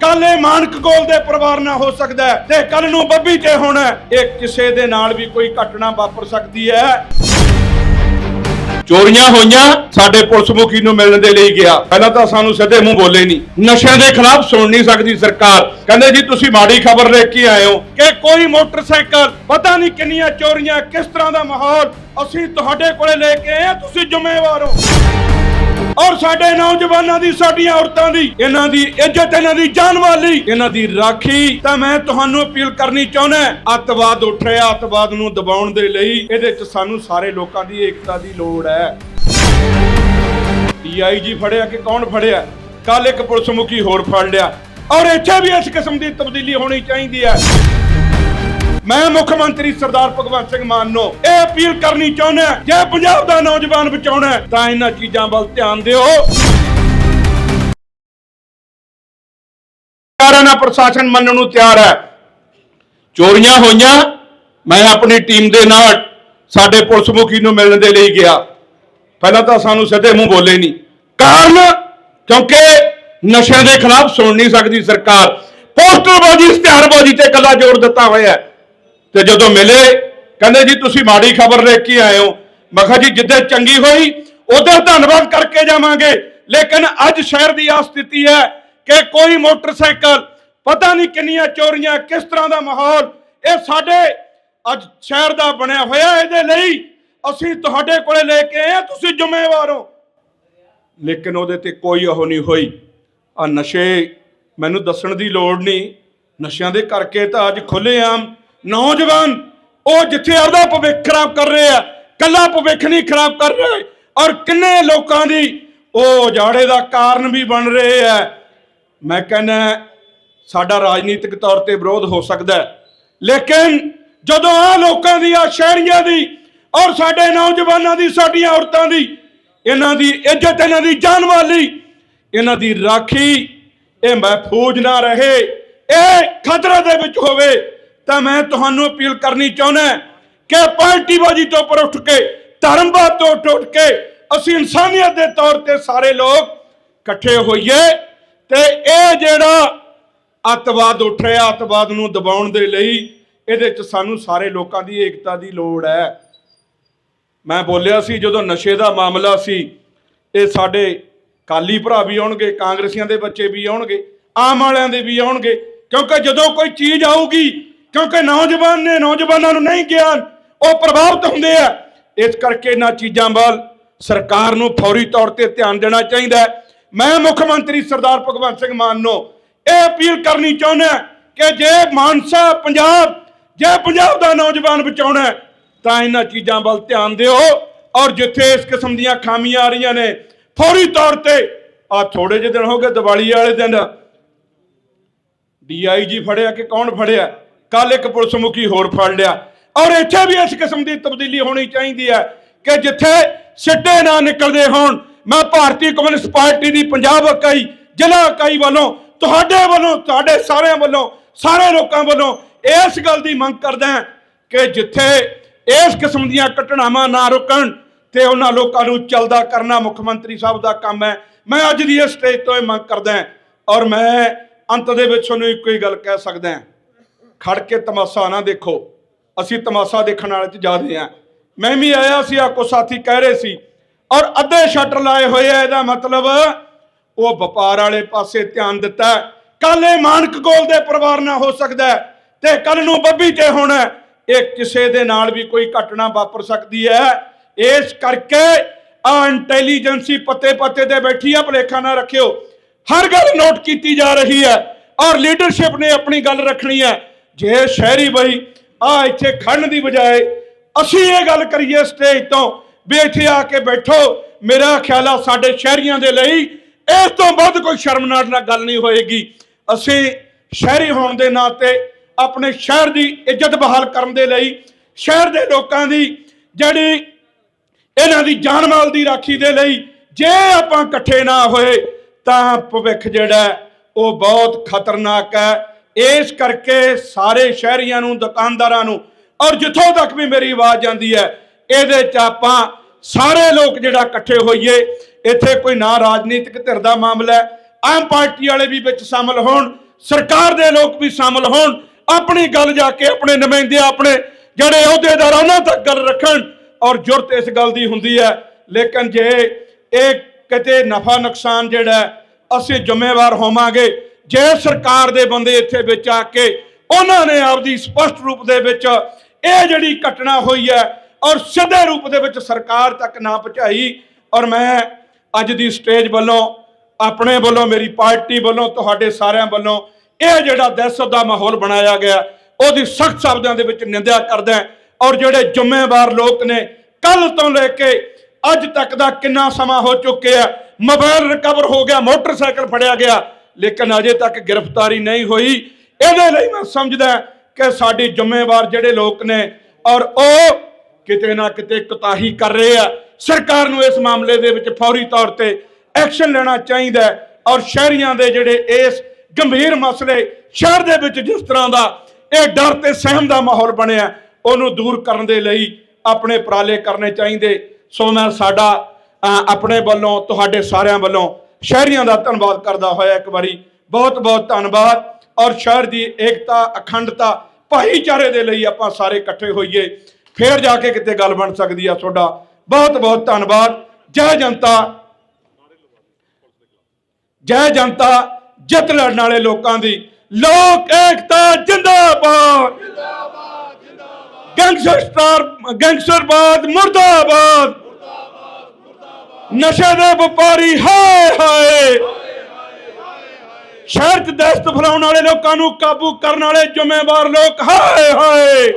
ਕੱਲ ਮਾਨਕ ਗੋਲ ਦੇ ਪਰਿਵਾਰ ਨਾਲ ਹੋ ਸਕਦਾ ਹੈ ਤੇ ਕੱਲ ਨੂੰ ਬੱਬੀ ਤੇ ਹੋਣਾ ਹੈ। ਇਹ ਕਿਸੇ ਦੇ ਨਾਲ ਵੀ ਕੋਈ ਘਟਨਾ ਵਾਪਰ ਸਕਦੀ ਹੈ। ਚੋਰੀਆਂ ਹੋਈਆਂ ਸਾਡੇ ਪੁਲਿਸ ਮੁਖੀ ਨੂੰ ਮਿਲਣ ਦੇ ਲਈ ਗਿਆ। ਪਹਿਲਾਂ ਤਾਂ ਸਾਨੂੰ ਸਿੱਧੇ ਮੂੰਹ ਬੋਲੇ ਨਹੀਂ। ਨਸ਼ਿਆਂ ਦੇ ਖਿਲਾਫ ਸੁਣ ਨਹੀਂ ਸਕਦੀ ਸਰਕਾਰ। ਕਹਿੰਦੇ ਜੀ, ਤੁਸੀਂ ਮਾੜੀ ਖਬਰ ਲੈ ਕੇ ਆਏ ਹੋ ਕਿ ਕੋਈ ਮੋਟਰਸਾਈਕਲ, ਪਤਾ ਨਹੀਂ ਕਿੰਨੀਆਂ ਚੋਰੀਆਂ, ਕਿਸ ਤਰ੍ਹਾਂ ਦਾ ਮਾਹੌਲ। ਅਸੀਂ ਤੁਹਾਡੇ ਕੋਲੇ ਲੈ ਕੇ ਆਏ ਹਾਂ, ਤੁਸੀਂ ਜ਼ਿੰਮੇਵਾਰ ਹੋ। ਔਰ ਸਾਡੇ ਨੌਜਵਾਨਾਂ ਦੀ, ਸਾਡੀਆਂ ਔਰਤਾਂ ਦੀ, ਇਹਨਾਂ ਦੀ ਇੱਜ਼ਤ, ਇਹਨਾਂ ਦੀ ਜਾਨ ਵਾਲੀ, ਇਹਨਾਂ ਦੀ ਰਾਖੀ। ਤਾਂ ਮੈਂ ਤੁਹਾਨੂੰ ਅਪੀਲ ਕਰਨੀ ਚਾਹੁੰਦਾ ਅੱਤਵਾਦ ਉੱਠ ਰਿਹਾ, ਅੱਤਵਾਦ ਨੂੰ ਦਬਾਉਣ ਦੇ ਲਈ। ਇਹਦੇ ਚ ਸਾਨੂੰ ਸਾਰੇ ਲੋਕਾਂ ਦੀ ਏਕਤਾ ਦੀ ਲੋੜ ਹੈ। ਡੀਆਈਜੀ ਫੜਿਆ ਕਿ ਕੌਣ ਫੜਿਆ? ਕੱਲ ਇੱਕ ਪੁਲਿਸ ਮੁਖੀ ਹੋਰ ਫੜ ਲਿਆ। ਔਰ ਇੱਥੇ ਵੀ ਇਸ ਕਿਸਮ ਦੀ ਤਬਦੀਲੀ ਹੋਣੀ ਚਾਹੀਦੀ ਹੈ। ਮੈਂ ਮੁੱਖ ਮੰਤਰੀ ਸਰਦਾਰ ਭਗਵੰਤ ਸਿੰਘ ਮਾਨ ਨੂੰ ਇਹ ਅਪੀਲ ਕਰਨੀ ਚਾਹੁੰਦਾ ਜੇ ਪੰਜਾਬ ਦਾ ਨੌਜਵਾਨ ਬਚਾਉਣਾ ਤਾਂ ਇਹਨਾਂ ਚੀਜ਼ਾਂ ਵੱਲ ਧਿਆਨ ਦਿਓ। ਸਰਕਾਰਾਂ ਪ੍ਰਸ਼ਾਸਨ ਮੰਨਣ ਨੂੰ ਤਿਆਰ ਹੈ। ਚੋਰੀਆਂ ਹੋਈਆਂ, ਮੈਂ ਆਪਣੀ ਟੀਮ ਦੇ ਨਾਲ ਸਾਡੇ ਪੁਲਿਸ ਮੁਖੀ ਨੂੰ ਮਿਲਣ ਦੇ ਲਈ ਗਿਆ। ਪਹਿਲਾਂ ਤਾਂ ਸਾਨੂੰ ਸਿੱਧੇ ਮੂੰਹ ਬੋਲੇ ਨਹੀਂ। ਕਾਰਨ? ਕਿਉਂਕਿ ਨਸ਼ਿਆਂ ਦੇ ਖਿਲਾਫ ਸੁਣ ਨਹੀਂ ਸਕਦੀ ਸਰਕਾਰ। ਪੋਸਟਰਬਾਜ਼ੀ ਇਸ਼ਤਿਹਾਰਬਾਜ਼ੀ ਤੇ ਕੱਲਾ ਜ਼ੋਰ ਦਿੱਤਾ ਹੋਇਆ ਹੈ। ਤੇ ਜਦੋਂ ਮਿਲੇ, ਕਹਿੰਦੇ ਜੀ, ਤੁਸੀਂ ਮਾੜੀ ਖਬਰ ਲੈ ਕੇ ਆਏ ਹੋ। ਮੈਂ ਕਿਹਾ ਜੀ, ਜਿੱਦੇ ਚੰਗੀ ਹੋਈ ਉਹਦਾ ਧੰਨਵਾਦ ਕਰਕੇ ਜਾਵਾਂਗੇ। ਲੇਕਿਨ ਅੱਜ ਸ਼ਹਿਰ ਦੀ ਆ ਸਥਿਤੀ ਹੈ ਕਿ ਕੋਈ ਮੋਟਰਸਾਈਕਲ, ਪਤਾ ਨਹੀਂ ਕਿੰਨੀਆਂ ਚੋਰੀਆਂ, ਕਿਸ ਤਰ੍ਹਾਂ ਦਾ ਮਾਹੌਲ, ਇਹ ਸਾਡੇ ਅੱਜ ਸ਼ਹਿਰ ਦਾ ਬਣਿਆ ਹੋਇਆ ਇਹਦੇ ਲਈ ਅਸੀਂ ਤੁਹਾਡੇ ਕੋਲੇ ਲੈ ਕੇ ਆਏ ਹਾਂ। ਤੁਸੀਂ ਜ਼ਿੰਮੇਵਾਰ ਹੋ। ਲੇਕਿਨ ਉਹਦੇ ਤੇ ਕੋਈ ਉਹ ਨਹੀਂ ਹੋਈ। ਆ ਨਸ਼ੇ ਮੈਨੂੰ ਦੱਸਣ ਦੀ ਲੋੜ ਨਹੀਂ। ਨਸ਼ਿਆਂ ਦੇ ਕਰਕੇ ਤਾਂ ਅੱਜ ਖੁੱਲੇ ਆਮ ਨੌਜਵਾਨ, ਉਹ ਜਿੱਥੇ ਆਪਦਾ ਭਵਿੱਖ ਖਰਾਬ ਕਰ ਰਹੇ ਆ ਕੱਲਾ ਭਵਿੱਖ ਨਹੀਂ ਖਰਾਬ ਕਰ ਰਹੇ, ਔਰ ਕਿੰਨੇ ਲੋਕਾਂ ਦੀ ਉਹ ਉਜਾੜੇ ਦਾ ਕਾਰਨ ਵੀ ਬਣ ਰਹੇ ਆ। ਮੈਂ ਕਹਿੰਦਾ, ਸਾਡਾ ਰਾਜਨੀਤਿਕ ਤੌਰ ਤੇ ਵਿਰੋਧ ਹੋ ਸਕਦਾ ਲੇਕਿਨ ਜਦੋਂ ਆ ਲੋਕਾਂ ਦੀ ਆ ਸ਼ਹਿਰੀਆਂ ਦੀ ਔਰ ਸਾਡੇ ਨੌਜਵਾਨਾਂ ਦੀ, ਸਾਡੀਆਂ ਔਰਤਾਂ ਦੀ, ਇਹਨਾਂ ਦੀ ਇੱਜ਼ਤ, ਇਹਨਾਂ ਦੀ ਜਾਨ ਵਾਲੀ ਇਹਨਾਂ ਦੀ ਰਾਖੀ, ਇਹ ਮਹਿਫੂਜ਼ ਨਾ ਰਹੇ, ਇਹ ਖਤਰੇ ਦੇ ਵਿੱਚ ਹੋਵੇ। ਤਾਂ ਮੈਂ ਤੁਹਾਨੂੰ ਅਪੀਲ ਕਰਨੀ ਚਾਹੁੰਦਾ ਕਿ ਪਾਰਟੀਬਾਜ਼ੀ ਤੋਂ ਉੱਪਰ ਉੱਠ ਕੇ, ਧਰਮਵਾਦ ਤੋਂ ਉੱਠ ਉੱਠ ਕੇ, ਅਸੀਂ ਇਨਸਾਨੀਅਤ ਦੇ ਤੌਰ ਤੇ ਸਾਰੇ ਲੋਕ ਇਕੱਠੇ ਹੋਈਏ ਤੇ ਇਹ ਜਿਹੜਾ ਅੱਤਵਾਦ ਉੱਠ ਰਿਹਾ, ਅੱਤਵਾਦ ਨੂੰ ਦਬਾਉਣ ਦੇ ਲਈ ਇਹਦੇ ਚ ਸਾਨੂੰ ਸਾਰੇ ਲੋਕਾਂ ਦੀ ਏਕਤਾ ਦੀ ਲੋੜ ਹੈ। ਮੈਂ ਬੋਲਿਆ ਸੀ, ਜਦੋਂ ਨਸ਼ੇ ਦਾ ਮਾਮਲਾ ਸੀ, ਇਹ ਸਾਡੇ ਕਾਲੀ ਭਰਾ ਵੀ ਆਉਣਗੇ, ਕਾਂਗਰਸੀਆਂ ਦੇ ਬੱਚੇ ਵੀ ਆਉਣਗੇ, ਆਮ ਵਾਲਿਆਂ ਦੇ ਵੀ ਆਉਣਗੇ, ਕਿਉਂਕਿ ਜਦੋਂ ਕੋਈ ਚੀਜ਼ ਆਊਗੀ ਕਿਉਂਕਿ ਨੌਜਵਾਨ ਨੇ ਨੌਜਵਾਨਾਂ ਨੂੰ ਨਹੀਂ ਗਿਆਨ ਉਹ ਪ੍ਰਭਾਵਿਤ ਹੁੰਦੇ ਆ। ਇਸ ਕਰਕੇ ਇਹਨਾਂ ਚੀਜ਼ਾਂ ਵੱਲ ਸਰਕਾਰ ਨੂੰ ਫੌਰੀ ਤੌਰ ਤੇ ਧਿਆਨ ਦੇਣਾ ਚਾਹੀਦਾ ਹੈ। ਮੈਂ ਮੁੱਖ ਮੰਤਰੀ ਸਰਦਾਰ ਭਗਵੰਤ ਸਿੰਘ ਮਾਨ ਨੂੰ ਇਹ ਅਪੀਲ ਕਰਨੀ ਚਾਹੁੰਦਾ ਕਿ ਜੇ ਮਾਨਸਾ, ਪੰਜਾਬ, ਜੇ ਪੰਜਾਬ ਦਾ ਨੌਜਵਾਨ ਬਚਾਉਣਾ ਤਾਂ ਇਹਨਾਂ ਚੀਜ਼ਾਂ ਵੱਲ ਧਿਆਨ ਦਿਓ ਔਰ ਜਿੱਥੇ ਇਸ ਕਿਸਮ ਦੀਆਂ ਖਾਮੀਆਂ ਆ ਰਹੀਆਂ ਨੇ, ਫੌਰੀ ਤੌਰ ਤੇ ਆ ਥੋੜੇ ਜਿਹੇ ਦਿਨ ਹੋ ਗਏ ਦੀਵਾਲੀ ਵਾਲੇ ਦਿਨ, ਡੀਆਈਜੀ ਫੜਿਆ ਕਿ ਕੌਣ ਫੜਿਆ? ਕੱਲ ਇੱਕ ਪੁਲਿਸ ਮੁਖੀ ਹੋਰ ਫੜ ਲਿਆ। ਔਰ ਇੱਥੇ ਵੀ ਇਸ ਕਿਸਮ ਦੀ ਤਬਦੀਲੀ ਹੋਣੀ ਚਾਹੀਦੀ ਹੈ ਕਿ ਜਿੱਥੇ ਸਿੱਟੇ ਨਾ ਨਿਕਲਦੇ ਹੋਣ। ਮੈਂ ਭਾਰਤੀ ਕਮਿਊਨਿਸਟ ਪਾਰਟੀ ਦੀ ਪੰਜਾਬ ਇਕਾਈ, ਜ਼ਿਲ੍ਹਾ ਇਕਾਈ ਵੱਲੋਂ, ਤੁਹਾਡੇ ਵੱਲੋਂ, ਤੁਹਾਡੇ ਸਾਰਿਆਂ ਵੱਲੋਂ, ਸਾਰੇ ਲੋਕਾਂ ਵੱਲੋਂ ਇਸ ਗੱਲ ਦੀ ਮੰਗ ਕਰਦਾ ਕਿ ਜਿੱਥੇ ਇਸ ਕਿਸਮ ਦੀਆਂ ਘਟਨਾਵਾਂ ਨਾ ਰੁਕਣ ਤੇ ਉਹਨਾਂ ਲੋਕਾਂ ਨੂੰ ਚਲਦਾ ਕਰਨਾ ਮੁੱਖ ਮੰਤਰੀ ਸਾਹਿਬ ਦਾ ਕੰਮ ਹੈ। ਮੈਂ ਅੱਜ ਦੀ ਇਸ ਸਟੇਜ ਤੋਂ ਇਹ ਮੰਗ ਕਰਦਾ ਔਰ ਮੈਂ ਅੰਤ ਦੇ ਵਿੱਚ ਤੁਹਾਨੂੰ ਇੱਕੋ ਹੀ ਗੱਲ ਕਹਿ ਸਕਦਾ ਹਾਂ। ਖੜ ਕੇ ਤਮਾਸ਼ਾ ਨਾ ਦੇਖੋ। ਅਸੀਂ ਤਮਾਸ਼ਾ ਦੇਖਣ ਵਾਲੇ ਚ ਜਾਦੇ ਆ। ਮੈਂ ਵੀ ਆਇਆ ਸੀ ਆ ਕੋ ਸਾਥੀ ਕਹਿ ਰਹੇ ਸੀ। ਔਰ ਅੱਧੇ ਸ਼ਟਰ ਲਾਏ ਹੋਏ ਆ, ਇਹਦਾ ਮਤਲਬ ਉਹ ਵਪਾਰ ਵਾਲੇ ਪਾਸੇ ਧਿਆਨ ਦਿੱਤਾ ਕੱਲ ਇਹ ਮਾਨਕ ਗੋਲ ਦੇ ਪਰਿਵਾਰ ਨਾਲ ਹੋ ਸਕਦਾ ਤੇ ਕੱਲ ਨੂੰ ਬੱਬੀ ਤੇ ਹੋਣਾ ਇਹ ਕਿਸੇ ਦੇ ਨਾਲ ਵੀ ਕੋਈ ਘਟਨਾ ਵਾਪਰ ਸਕਦੀ ਹੈ। ਇਸ ਕਰਕੇ ਆ ਇੰਟੈਲੀਜੈਂਸੀ ਪੱਤੇ ਪੱਤੇ ਤੇ ਬੈਠੀ ਆ, ਭਲੇਖਾ ਨਾ ਰੱਖਿਓ। ਹਰ ਗੱਲ ਨੋਟ ਕੀਤੀ ਜਾ ਰਹੀ ਹੈ। ਔਰ ਲੀਡਰਸ਼ਿਪ ਨੇ ਆਪਣੀ ਗੱਲ ਰੱਖਣੀ ਹੈ। ਜੇ ਸ਼ਹਿਰੀ ਬਈ ਆ ਇੱਥੇ ਖੜਨ ਦੀ ਬਜਾਏ ਅਸੀਂ ਇਹ ਗੱਲ ਕਰੀਏ ਸਟੇਜ ਤੋਂ ਵੀ ਇੱਥੇ ਆ ਕੇ ਬੈਠੋ। ਮੇਰਾ ਖਿਆਲ ਆ ਸਾਡੇ ਸ਼ਹਿਰੀਆਂ ਦੇ ਲਈ ਇਸ ਤੋਂ ਵੱਧ ਕੋਈ ਸ਼ਰਮਨਾਕ ਨਾਲ ਗੱਲ ਨਹੀਂ ਹੋਏਗੀ। ਅਸੀਂ ਸ਼ਹਿਰੀ ਹੋਣ ਦੇ ਨਾਤੇ ਆਪਣੇ ਸ਼ਹਿਰ ਦੀ ਇੱਜ਼ਤ ਬਹਾਲ ਕਰਨ ਦੇ ਲਈ ਸ਼ਹਿਰ ਦੇ ਲੋਕਾਂ ਦੀ ਜਿਹੜੀ ਇਹਨਾਂ ਦੀ ਜਾਨ ਮਾਲ ਦੀ ਰਾਖੀ ਦੇ ਲਈ ਜੇ ਆਪਾਂ ਇਕੱਠੇ ਨਾ ਹੋਏ ਤਾਂ ਭਵਿੱਖ ਜਿਹੜਾ ਉਹ ਬਹੁਤ ਖਤਰਨਾਕ ਹੈ। ਇਸ ਕਰਕੇ ਸਾਰੇ ਸ਼ਹਿਰੀਆਂ ਨੂੰ, ਦੁਕਾਨਦਾਰਾਂ ਨੂੰ ਔਰ ਜਿੱਥੋਂ ਤੱਕ ਵੀ ਮੇਰੀ ਆਵਾਜ਼ ਜਾਂਦੀ ਹੈ, ਇਹਦੇ ਚ ਆਪਾਂ ਸਾਰੇ ਲੋਕ ਜਿਹੜਾ ਇਕੱਠੇ ਹੋਈਏ, ਇੱਥੇ ਕੋਈ ਨਾ ਰਾਜਨੀਤਿਕ ਧਿਰ ਦਾ ਮਾਮਲਾ ਹੈ, ਆਮ ਪਾਰਟੀ ਵਾਲੇ ਵੀ ਵਿੱਚ ਸ਼ਾਮਲ ਹੋਣ, ਸਰਕਾਰ ਦੇ ਲੋਕ ਵੀ ਸ਼ਾਮਲ ਹੋਣ, ਆਪਣੀ ਗੱਲ ਜਾ ਕੇ ਆਪਣੇ ਨੁਮਾਇੰਦੇ ਆਪਣੇ ਜਿਹੜੇ ਅਹੁਦੇਦਾਰ ਉਹਨਾਂ ਤੱਕ ਗੱਲ ਰੱਖਣ ਔਰ ਜੁਰਤ ਇਸ ਗੱਲ ਦੀ ਹੁੰਦੀ ਹੈ। ਲੇਕਿਨ ਜੇ ਇਹ ਕਿਤੇ ਨਫਾ ਨੁਕਸਾਨ ਜਿਹੜਾ ਅਸੀਂ ਜ਼ਿੰਮੇਵਾਰ ਹੋਵਾਂਗੇ ਜੇ ਸਰਕਾਰ ਦੇ ਬੰਦੇ ਇੱਥੇ ਵਿੱਚ ਆ ਕੇ ਉਹਨਾਂ ਨੇ ਆਪਦੀ ਸਪਸ਼ਟ ਰੂਪ ਦੇ ਵਿੱਚ ਇਹ ਜਿਹੜੀ ਘਟਨਾ ਹੋਈ ਹੈ ਔਰ ਸਿੱਧੇ ਰੂਪ ਦੇ ਵਿੱਚ ਸਰਕਾਰ ਤੱਕ ਨਾ ਪਹੁੰਚਾਈ ਔਰ ਮੈਂ ਅੱਜ ਦੀ ਸਟੇਜ ਵੱਲੋਂ ਆਪਣੇ ਵੱਲੋਂ, ਮੇਰੀ ਪਾਰਟੀ ਵੱਲੋਂ, ਤੁਹਾਡੇ ਸਾਰਿਆਂ ਵੱਲੋਂ ਇਹ ਜਿਹੜਾ ਦਹਿਸ਼ਤ ਦਾ ਮਾਹੌਲ ਬਣਾਇਆ ਗਿਆ, ਉਹਦੀ ਸਖਤ ਸ਼ਬਦਾਂ ਦੇ ਵਿੱਚ ਨਿੰਦਿਆ ਕਰਦਾ ਔਰ ਜਿਹੜੇ ਜ਼ਿੰਮੇਵਾਰ ਲੋਕ ਨੇ ਕੱਲ ਤੋਂ ਲੈ ਕੇ ਅੱਜ ਤੱਕ ਦਾ ਕਿੰਨਾ ਸਮਾਂ ਹੋ ਚੁੱਕਿਆ ਮੋਬਾਈਲ ਰਿਕਵਰ ਹੋ ਗਿਆ, ਮੋਟਰਸਾਈਕਲ ਫੜਿਆ ਗਿਆ ਲੇਕਿਨ ਅਜੇ ਤੱਕ ਗ੍ਰਿਫਤਾਰੀ ਨਹੀਂ ਹੋਈ। ਇਹਦੇ ਲਈ ਮੈਂ ਸਮਝਦਾ ਕਿ ਸਾਡੀ ਜ਼ਿੰਮੇਵਾਰ ਜਿਹੜੇ ਲੋਕ ਨੇ ਔਰ ਉਹ ਕਿਤੇ ਨਾ ਕਿਤੇ ਕੁਤਾਹੀ ਕਰ ਰਹੇ ਆ। ਸਰਕਾਰ ਨੂੰ ਇਸ ਮਾਮਲੇ ਦੇ ਵਿੱਚ ਫੌਰੀ ਤੌਰ ਤੇ ਐਕਸ਼ਨ ਲੈਣਾ ਚਾਹੀਦਾ ਔਰ ਸ਼ਹਿਰੀਆਂ ਦੇ ਜਿਹੜੇ ਇਸ ਗੰਭੀਰ ਮਸਲੇ ਸ਼ਹਿਰ ਦੇ ਵਿੱਚ ਜਿਸ ਤਰ੍ਹਾਂ ਦਾ ਇਹ ਡਰ ਤੇ ਸਹਿਮ ਦਾ ਮਾਹੌਲ ਬਣਿਆ, ਉਹਨੂੰ ਦੂਰ ਕਰਨ ਦੇ ਲਈ ਆਪਣੇ ਉਪਰਾਲੇ ਕਰਨੇ ਚਾਹੀਦੇ। ਸੋ ਮੈਂ ਸਾਡਾ ਆਪਣੇ ਵੱਲੋਂ, ਤੁਹਾਡੇ ਸਾਰਿਆਂ ਵੱਲੋਂ ਸ਼ਹਿਰੀਆਂ ਦਾ ਧੰਨਵਾਦ ਕਰਦਾ ਹੋਇਆ ਇੱਕ ਵਾਰੀ ਬਹੁਤ ਬਹੁਤ ਧੰਨਵਾਦ। ਔਰ ਸ਼ਹਿਰ ਦੀ ਏਕਤਾ ਅਖੰਡਤਾ ਭਾਈਚਾਰੇ ਦੇ ਲਈ ਆਪਾਂ ਸਾਰੇ ਇਕੱਠੇ ਹੋਈਏ। ਫੇਰ ਜਾ ਕੇ ਕਿਤੇ ਗੱਲ ਬਣ ਸਕਦੀ ਆ ਤੁਹਾਡਾ। ਬਹੁਤ ਬਹੁਤ ਧੰਨਵਾਦ। ਜੈ ਜਨਤਾ। ਜੈ ਜਨਤਾ ਜਿੱਤ ਲੜਨ ਵਾਲੇ ਲੋਕਾਂ ਦੀ। ਲੋਕ ਏਕਤਾ ਜਿੰਦਾਬਾਦ। ਜਿੰਦਾਬਾਦ ਜਿੰਦਾਬਾਦ। ਗੈਂਗਸਟਰ ਗੈਂਗਸਟਰਬਾਦ ਮੁਰਦਾਬਾਦ। ਨਸ਼ੇ ਦੇ ਵਪਾਰੀ, ਹਾਏ ਹਾਏ। ਸ਼ਹਿਰ 'ਚ ਦਸਤ ਫੈਲਾਉਣ ਵਾਲੇ ਲੋਕਾਂ ਨੂੰ ਕਾਬੂ ਕਰਨ ਵਾਲੇ ਜ਼ਿੰਮੇਵਾਰ ਲੋਕ, ਹਾਏ ਹਾਏ।